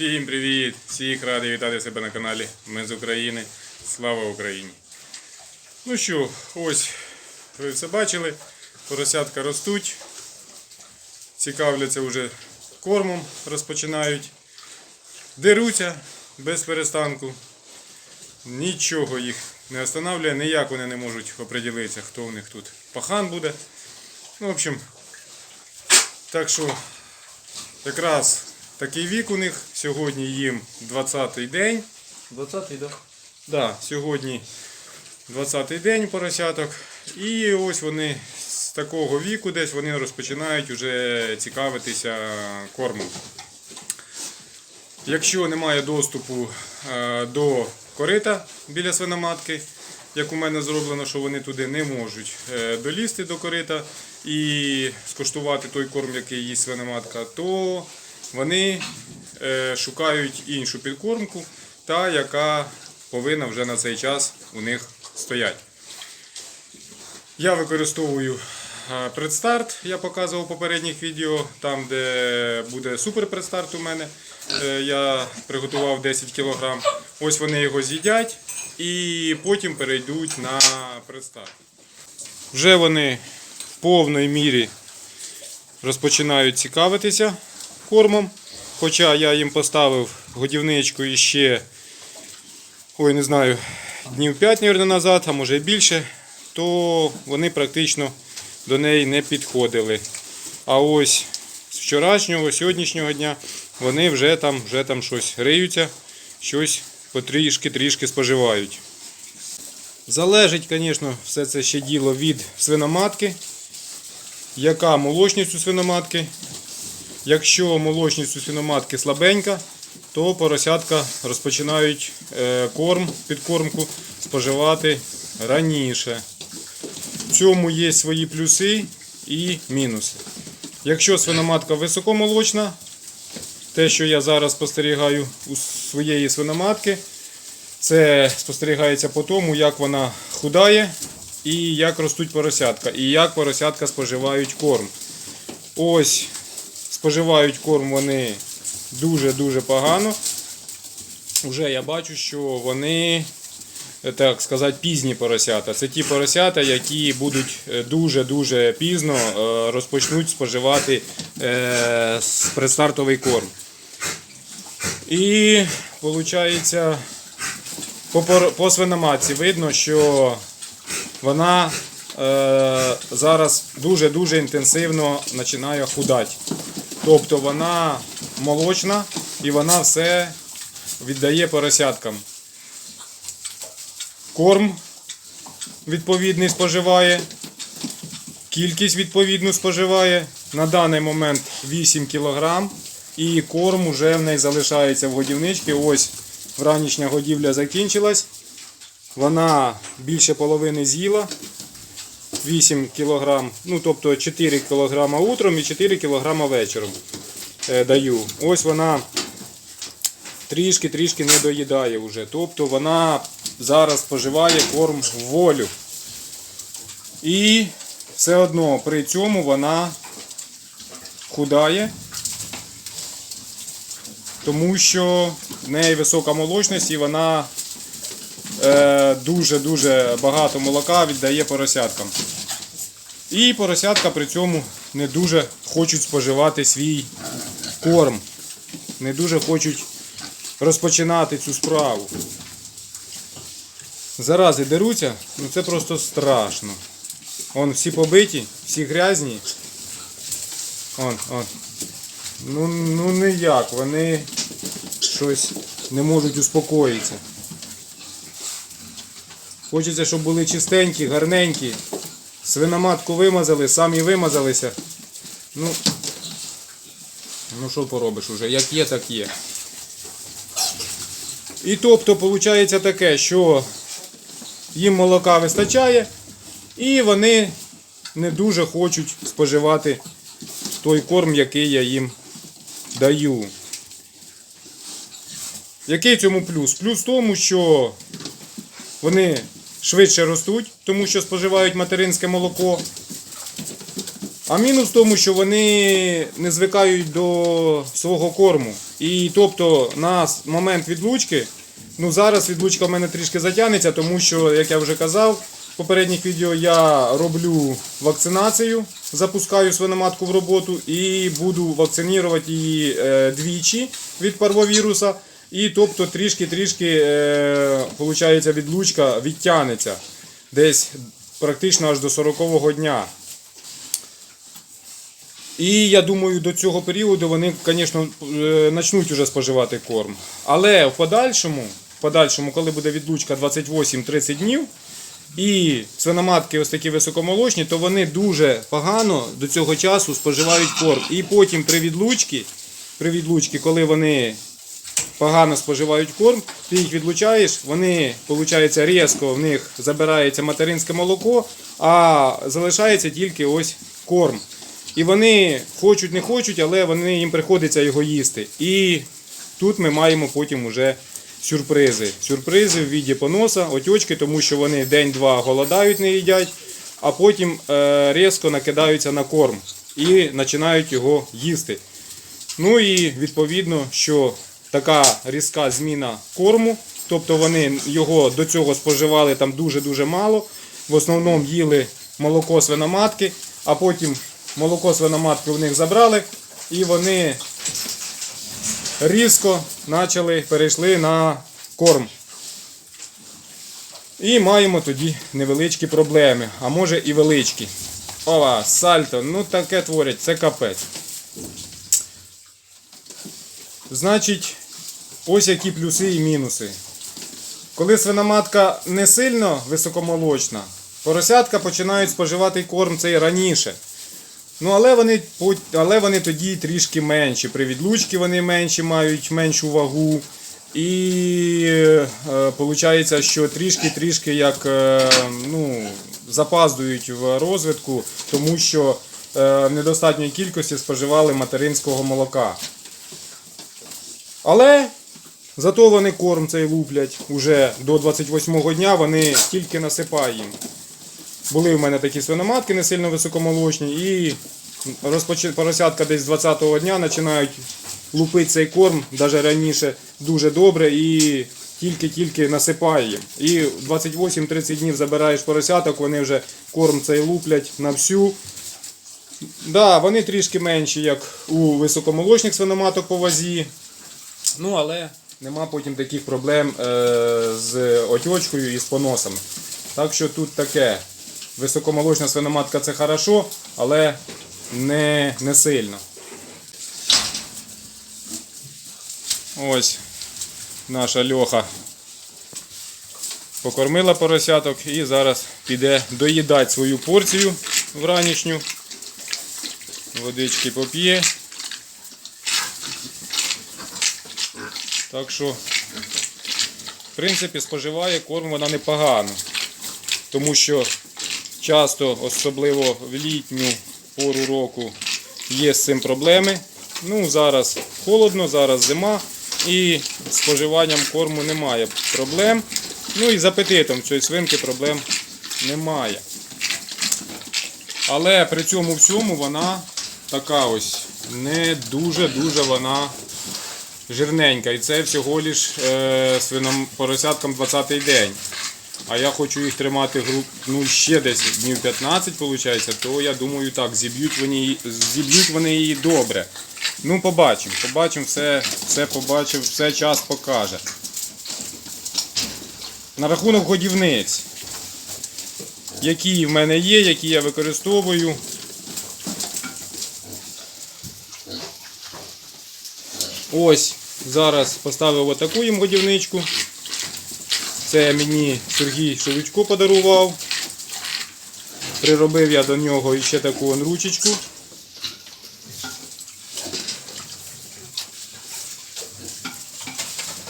Всім привіт! Всіх радий вітати себе на каналі. Ми з України. Слава Україні! Ну що, ось ви все бачили. Поросятка ростуть. Цікавляться вже кормом, розпочинають. Деруться без перестанку. Нічого їх не останавливає, ніяк вони не можуть оприділитися, хто в них тут пахан буде. Ну, в общем, так що якраз такий вік у них. Сьогодні їм 20-й день. 20-й, да? Да, сьогодні 20-й день поросяток. І ось вони з такого віку десь вони розпочинають вже цікавитися кормом. Якщо немає доступу е, до корита біля свиноматки, як у мене зроблено, що вони туди не можуть е, долізти до корита і скуштувати той корм, який їсть свиноматка, то вони е, шукають іншу підкормку, та яка повинна вже на цей час у них стояти. Я використовую предстарт, я показував в попередніх відео, там де буде супер предстарт у мене. Е, Я приготував 10 кг. Ось вони його з'їдять і потім перейдуть на предстарт. Вже вони в повній мірі розпочинають цікавитися кормом. Хоча я їм поставив годівничку іще, ой, не знаю, днів 5, мабуть, назад, а може і більше, то вони практично до неї не підходили. А ось з вчорашнього, сьогоднішнього дня вони вже там, вже там щось риються, щось потрішки-трішки споживають. Залежить, звісно, все це ще діло від свиноматки, яка молочність у свиноматки. Якщо молочність у свиноматки слабенька, то поросятка розпочинають е, корм, підкормку споживати раніше. В цьому є свої плюси і мінуси. Якщо свиноматка високомолочна, те, що я зараз спостерігаю у своєї свиноматки, це спостерігається по тому, як вона худає і як ростуть поросятка, і як поросятка споживають корм. Ось споживають корм вони дуже-дуже погано. Уже я бачу, що вони, так сказати, пізні поросята. Це ті поросята, які будуть е, дуже-дуже пізно е, розпочнуть споживати е, предстартовий корм. І виходить, по, свиноматці видно, що вона зараз дуже-дуже інтенсивно починає худати. Тобто вона молочна і вона все віддає поросяткам. Корм відповідний споживає, кількість відповідну споживає. На даний момент 8 кг і корм вже в неї залишається в годівничці. Ось вранішня годівля закінчилась. Вона більше половини з'їла. 8 кг, ну тобто 4 кг утром і 4 кг вечором е, даю. Ось вона трішки-трішки не доїдає вже. Тобто вона зараз споживає корм в волю. І все одно при цьому вона худає, тому що в неї висока молочність і вона дуже-дуже багато молока віддає поросяткам. І поросятка при цьому не дуже хочуть споживати свій корм. Не дуже хочуть розпочинати цю справу. Зарази деруться, ну це просто страшно. Он всі побиті, всі грязні. Он, он. Ну, ну ніяк, вони щось не можуть успокоїтися. Хочеться, щоб були чистенькі, гарненькі. Свиноматку вимазали, самі вимазалися. Ну, ну що поробиш уже, як є, так є. І тобто виходить таке, що їм молока вистачає, і вони не дуже хочуть споживати той корм, який я їм даю. Який цьому плюс? Плюс в тому, що вони швидше ростуть, тому що споживають материнське молоко. А мінус в тому, що вони не звикають до свого корму. І тобто на момент відлучки, ну зараз відлучка в мене трішки затягнеться, тому що, як я вже казав, в попередніх відео я роблю вакцинацію, запускаю свиноматку в роботу і буду вакцинувати її е, двічі від парвовіруса. І тобто трішки-трішки е, відлучка відтягнеться десь практично аж до 40-го дня. І я думаю, до цього періоду вони, звісно, е, почнуть уже споживати корм. Але в подальшому, в подальшому, коли буде відлучка 28-30 днів, і свиноматки ось такі високомолочні, то вони дуже погано до цього часу споживають корм. І потім при відлучці, при відлучці, коли вони погано споживають корм, ти їх відлучаєш, вони, виходить, різко в них забирається материнське молоко, а залишається тільки ось корм. І вони хочуть, не хочуть, але вони, їм приходиться його їсти. І тут ми маємо потім уже сюрпризи. Сюрпризи в віді поноса, отечки, тому що вони день-два голодають, не їдять, а потім е, різко накидаються на корм і починають його їсти. Ну і відповідно, що така різка зміна корму, тобто вони його до цього споживали там дуже-дуже мало. В основному їли молоко свиноматки, а потім молоко свиноматки у них забрали, і вони різко почали перейшли на корм. І маємо тоді невеличкі проблеми, а може і величкі. Ова, сальто, ну таке творять, це капець. Значить, ось які плюси і мінуси. Коли свиноматка не сильно високомолочна, поросятка починають споживати корм цей раніше. Ну, але вони, але вони тоді трішки менші. При відлучці вони менші мають меншу вагу. І е, виходить, що трішки-трішки е, ну, запаздують в розвитку, тому що е, в недостатньої кількості споживали материнського молока. Але зато вони корм цей луплять уже до 28-го дня, вони тільки насипають. Були в мене такі свиноматки не сильно високомолочні, і поросятка десь з 20-го дня починають лупити цей корм, навіть раніше дуже добре, і тільки-тільки насипає. І 28-30 днів забираєш поросяток, вони вже корм цей луплять на всю. Да, вони трішки менші, як у високомолочних свиноматок по вазі. Ну, але нема потім таких проблем е, з отечкою і з поносами. Так що тут таке. Високомолочна свиноматка це хорошо, але не, не сильно. Ось наша льоха покормила поросяток і зараз піде доїдати свою порцію вранішню. Водички поп'є. Так що, в принципі, споживає корм вона непогано. Тому що часто, особливо в літню пору року, є з цим проблеми. Ну, зараз холодно, зараз зима і з споживанням корму немає проблем. Ну і з апетитом цієї свинки проблем немає. Але при цьому всьому вона така ось не дуже-дуже вона жирненька. І це всього лиш е, свином поросяткам 20-й день. А я хочу їх тримати гру, ну, ще десь днів 15, виходить, то я думаю так, зіб'ють вони, зіб'ють вони її добре. Ну, побачимо, побачимо, все, все побачив, все час покаже. На рахунок годівниць, які в мене є, які я використовую. Ось зараз поставив отаку їм годівничку. Це мені Сергій Шелудько подарував. Приробив я до нього іще таку ручечку.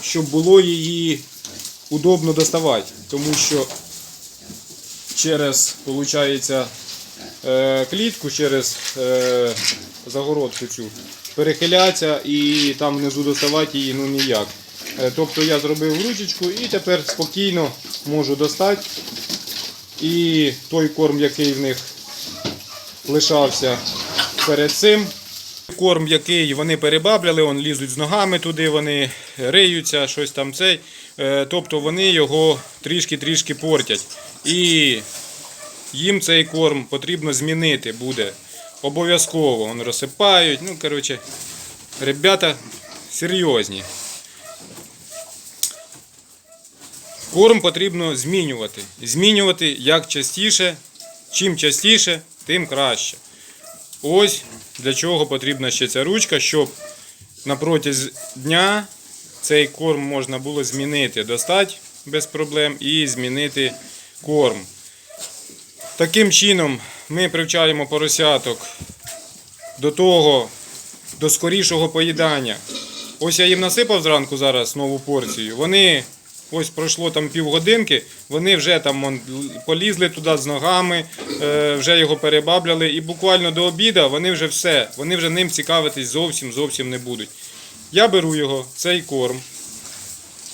Щоб було її удобно доставати, тому що через, виходить, е, клітку, через е, загородку цю перехиляться і там внизу доставати її ну ніяк. Е, Тобто я зробив ручечку і тепер спокійно можу достати. І той корм, який в них лишався перед цим. Корм, який вони перебабляли, он лізуть з ногами туди, вони риються, щось там цей. Е, Тобто вони його трішки-трішки портять. І їм цей корм потрібно змінити буде. Обов'язково вони розсипають. Ну, коротше, ребята серйозні. Корм потрібно змінювати. Змінювати як частіше. Чим частіше, тим краще. Ось для чого потрібна ще ця ручка, щоб на протязі дня цей корм можна було змінити, достати без проблем і змінити корм. Таким чином ми привчаємо поросяток до того, до скорішого поїдання. Ось я їм насипав зранку зараз нову порцію. Вони ось пройшло там півгодинки, вони вже там полізли туди з ногами, е, вже його перебабляли. І буквально до обіду вони вже все, вони вже ним цікавитись зовсім зовсім не будуть. Я беру його, цей корм,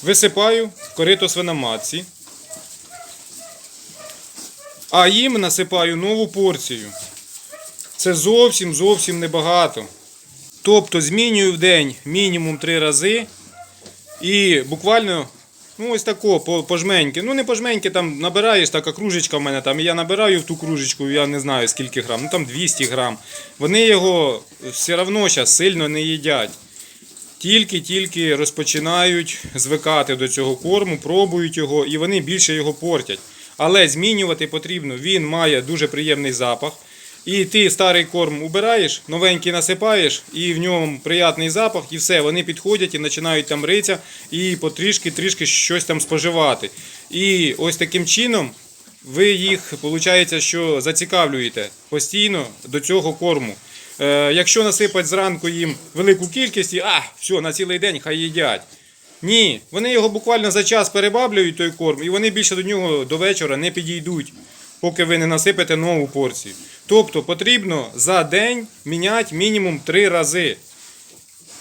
висипаю в корито свиноматці, а їм насипаю нову порцію. Це зовсім зовсім небагато. Тобто змінюю в день мінімум три рази. І буквально, ну ось тако, по. Ну не по жменьки, там набираєш, така кружечка в мене там. І я набираю в ту кружечку, я не знаю скільки грам, ну там 200 грам. Вони його все одно зараз сильно не їдять. Тільки-тільки розпочинають звикати до цього корму, пробують його і вони більше його портять. Але змінювати потрібно, він має дуже приємний запах. І ти старий корм убираєш, новенький насипаєш, і в ньому приятний запах, і все, вони підходять і починають там ритися і потрішки-трішки щось там споживати. І ось таким чином ви їх, виходить, що зацікавлюєте постійно до цього корму. Е, якщо насипати зранку їм велику кількість, а, все, на цілий день хай їдять. Ні, вони його буквально за час перебаблюють той корм, і вони більше до нього до вечора не підійдуть, поки ви не насипете нову порцію. Тобто потрібно за день міняти мінімум три рази.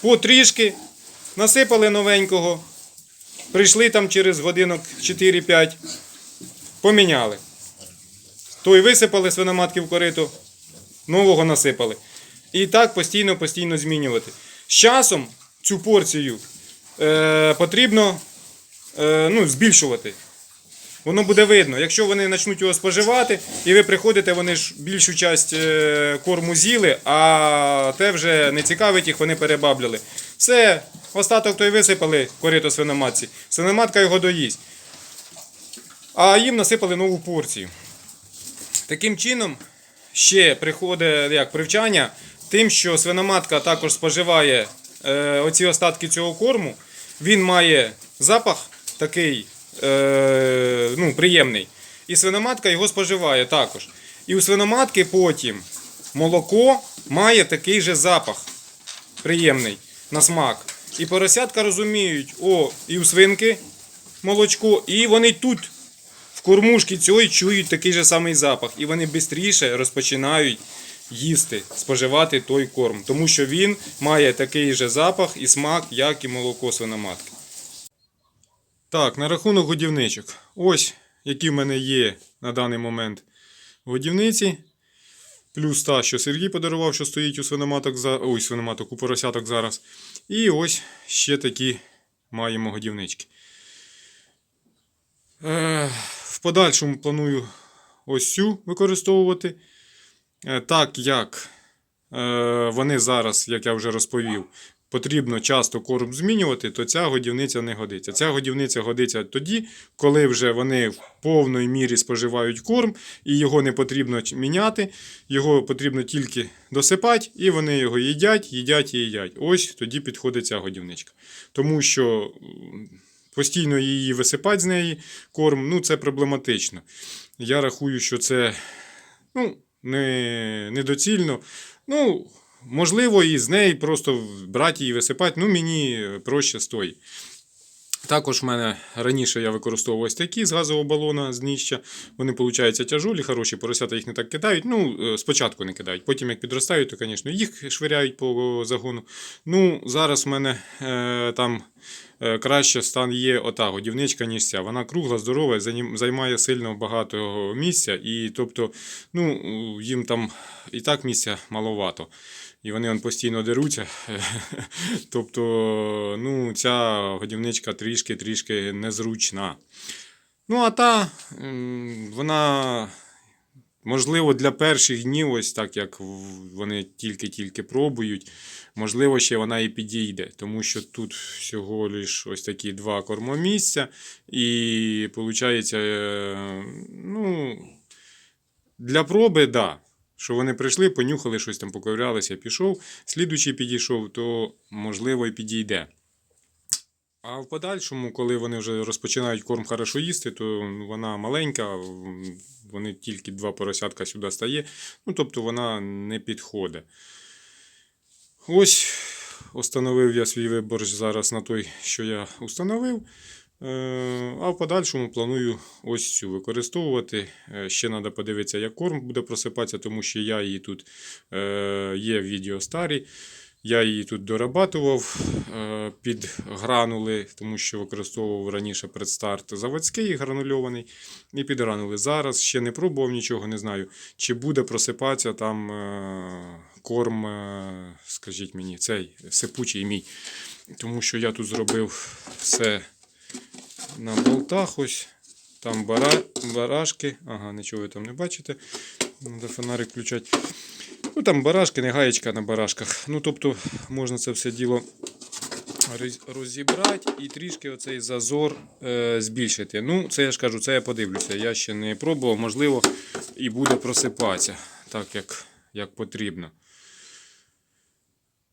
Потрішки насипали новенького, прийшли там через годинок 4-5, поміняли. Той висипали свиноматки в корито, нового насипали. І так постійно-постійно змінювати. З часом цю порцію е, потрібно е, ну, збільшувати. Воно буде видно. Якщо вони почнуть його споживати, і ви приходите, вони ж більшу часть е, корму з'їли, а те вже не цікавить їх, вони перебабляли. Все, остаток той висипали корито свиноматці. Свиноматка його доїсть. А їм насипали нову порцію. Таким чином, ще приходить як привчання тим, що свиноматка також споживає е, оці остатки цього корму. Він має запах такий е, ну, приємний. І свиноматка його споживає також. І у свиноматки потім молоко має такий же запах приємний на смак. І поросятка розуміють, о, і у свинки молочко, і вони тут в кормушки цієї чують такий же самий запах. І вони швидше розпочинають їсти, споживати той корм. Тому що він має такий же запах і смак, як і молоко свиноматки. Так, на рахунок годівничок. Ось які в мене є на даний момент годівниці. Плюс та, що Сергій подарував, що стоїть у свиноматок за... Ой, свиноматок у поросяток зараз. І ось ще такі маємо годівнички. Е, в подальшому планую ось цю використовувати. Е, так як е, вони зараз, як я вже розповів, потрібно часто корм змінювати, то ця годівниця не годиться. Ця годівниця годиться тоді, коли вже вони в повної мірі споживають корм, і його не потрібно міняти, його потрібно тільки досипати, і вони його їдять, їдять і їдять. Ось тоді підходить ця годівничка. Тому що постійно її висипати з неї корм, ну це проблематично. Я рахую, що це ну, не, недоцільно. Ну, можливо, і з неї просто брати її висипати. Ну, мені проще стоїть. Також в мене раніше я використовував ось такі з газового балона з дніща. Вони, виходить, тяжолі, хороші, поросята їх не так кидають. Ну, е, спочатку не кидають. Потім, як підростають, то, звісно, їх швиряють по загону. Ну, зараз в мене е, там е, краще стан є ота годівничка, ніж ця. Вона кругла, здорова, займає сильно багато місця, і тобто, ну, їм там і так місця маловато. І вони он, постійно деруться. тобто, ну, ця годівничка трішки-трішки незручна. Ну, а та, вона, можливо, для перших днів, ось так як вони тільки-тільки пробують, можливо, ще вона і підійде, тому що тут всього лиш ось такі два кормомісця, і виходить, ну, для проби, да. Що вони прийшли, понюхали, щось там поковирялися, пішов. Слідуючий підійшов, то можливо і підійде. А в подальшому, коли вони вже розпочинають корм хорошо їсти, то ну, вона маленька, вони тільки два поросятка сюди стає, ну тобто вона не підходить. Ось установив я свій вибор зараз на той, що я установив. Е, А в подальшому планую ось цю використовувати. Е, Ще треба подивитися, як корм буде просипатися, тому що я її тут е, є відео старі. Я її тут дорабатував під гранули, тому що використовував раніше предстарт заводський гранульований. І під гранули. Зараз ще не пробував нічого, не знаю, чи буде просипатися там корм, скажіть мені, цей сипучий мій. Тому що я тут зробив все на болтах ось. Там бара, барашки. Ага, нічого ви там не бачите. Треба фонарик включати. Ну там барашки, не гаєчка на барашках. Ну тобто можна це все діло розібрати і трішки оцей зазор е, збільшити. Ну, це я ж кажу, це я подивлюся. Я ще не пробував, можливо, і буде просипатися так, як, як потрібно.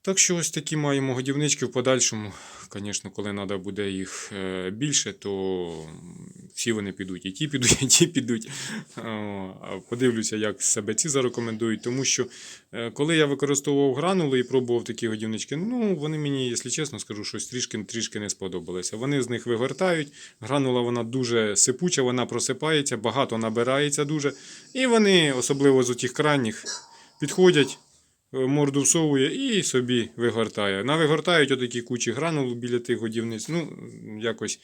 Так що ось такі маємо годівнички в подальшому. Звісно, коли треба буде їх е, більше, то всі вони підуть. І ті підуть, і ті підуть. Подивлюся, як себе ці зарекомендують. Тому що е, коли я використовував гранули і пробував такі годівнички, ну вони мені, якщо чесно скажу, щось трішки, трішки не сподобалося. Вони з них вигортають. Гранула вона дуже сипуча, вона просипається, багато набирається дуже. І вони, особливо з отих крайніх, підходять морду всовує і собі вигортає. Навигортають отакі кучі гранул біля тих годівниць. Ну, якось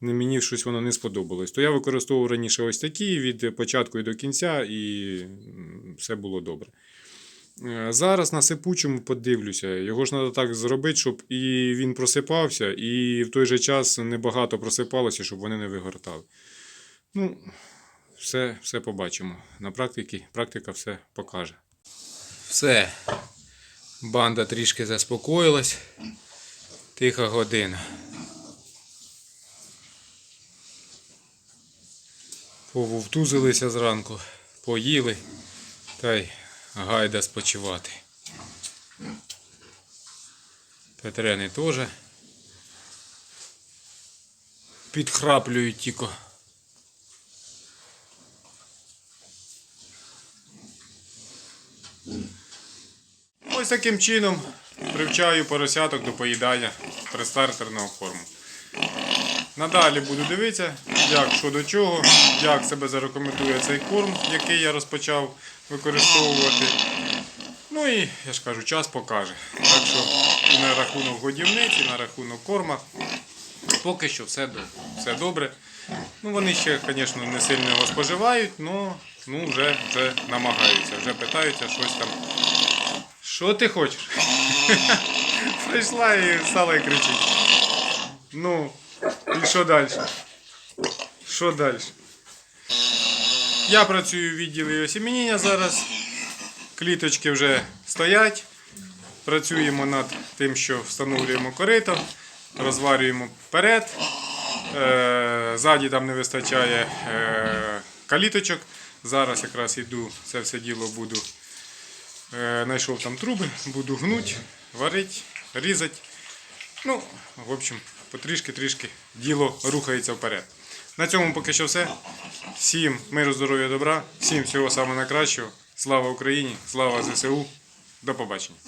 не мені щось воно не сподобалось. То я використовував раніше ось такі від початку і до кінця, і все було добре. Е, Зараз на сипучому подивлюся. Його ж треба так зробити, щоб і він просипався, і в той же час небагато просипалося, щоб вони не вигортали. Ну, все, все побачимо. На практиці практика все покаже. Все. Банда трішки заспокоїлась. Тиха година. Пововтузилися зранку, поїли та й гайда спочивати. Петрени теж підхраплюють тільки. Ось таким чином привчаю поросяток до поїдання престартерного корму. Надалі буду дивитися, як що до чого, як себе зарекомендує цей корм, який я розпочав використовувати. Ну і я ж кажу, час покаже. Так що на рахунок годівниці, на рахунок корма. Поки що все, до- все добре. Ну, вони ще, звісно, не сильно його споживають, але ну, вже, вже намагаються, вже питаються щось там. Що ти хочеш? Прийшла і стала і кричить. Ну, і що далі? Що далі? Я працюю в відділі осіміння зараз. Кліточки вже стоять. Працюємо над тим, що встановлюємо корито, розварюємо вперед. Е, Ззаді там не вистачає е, каліточок. Зараз якраз іду, це все діло буду. Е, Знайшов там труби, буду гнуть, варити, різати. Ну, в общем, потрішки-трішки діло рухається вперед. На цьому поки що все. Всім миру, здоров'я, добра, всім всього самого найкращого. Слава Україні, слава ЗСУ. До побачення.